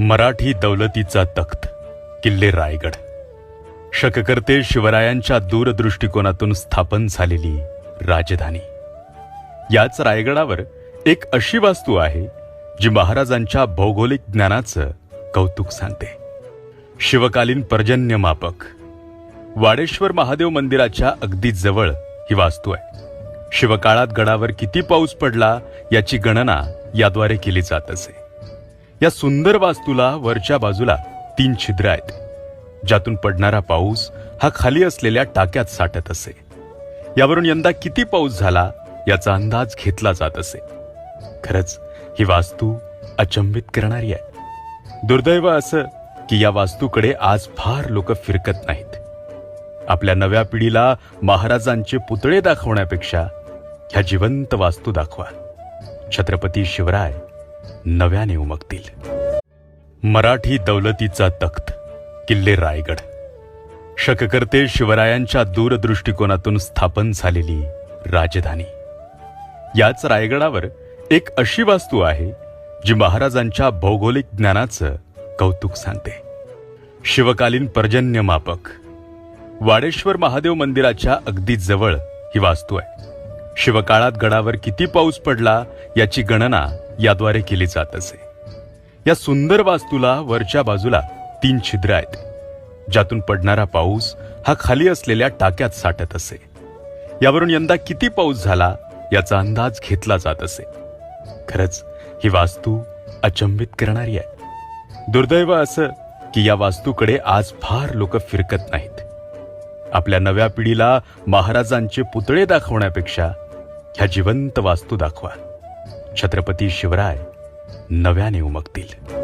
मराठी दौलतीचा तख्त किल्ले रायगड. शककर्ते शिवरायांच्या दूरदृष्टिकोनातून स्थापन झालेली राजधानी. याच रायगडावर एक अशी वास्तू आहे जी महाराजांच्या भौगोलिक ज्ञानाचं कौतुक सांगते. शिवकालीन पर्जन्यमापक वाडेश्वर महादेव मंदिराच्या अगदी जवळ ही वास्तू आहे. शिवकाळात गडावर किती पाऊस पडला याची गणना याद्वारे केली जात असे. या सुंदर वास्तूला वरच्या बाजूला तीन छिद्र आहेत. ज्यातून पडणारा पाऊस हा खाली असलेल्या टाक्यात साठत असे. यावरून यंदा किती पाऊस झाला याचा अंदाज घेतला जात असे. खरंच ही वास्तू अचंबित करणारी आहे. दुर्दैव असं की या वास्तूकडे आज फार लोक फिरकत नाहीत. आपल्या नव्या पिढीला महाराजांचे पुतळे दाखवण्यापेक्षा ह्या जिवंत वास्तू दाखवा. छत्रपती शिवराय नव्याने उमगतील मराठी दौलतीचा तख्त किल्ले रायगड. शककर्ते शिवरायांच्या दूरदृष्टिकोनातून स्थापन झालेली राजधानी. याच रायगडावर एक अशी वास्तू आहे जी महाराजांच्या भौगोलिक ज्ञानाचं कौतुक सांगते. शिवकालीन पर्जन्य मापक वाडेश्वर महादेव मंदिराच्या अगदी जवळ ही वास्तू आहे. शिवकाळात गडावर किती पाऊस पडला याची गणना याद्वारे केली जात असे. या सुंदर वास्तूला वरच्या बाजूला तीन छिद्र आहेत ज्यातून पडणारा पाऊस हा खाली असलेल्या टाक्यात साठत असे. यावरून यंदा किती पाऊस झाला याचा अंदाज घेतला जात असे. खरंच ही वास्तू अचंबित करणारी आहे. दुर्दैव असं की या वास्तूकडे आज फार लोक फिरकत नाहीत. आपल्या नव्या पिढीला महाराजांचे पुतळे दाखवण्यापेक्षा ह्या जिवंत वास्तू दाखवा. छत्रपती शिवराय नव्याने उमगतील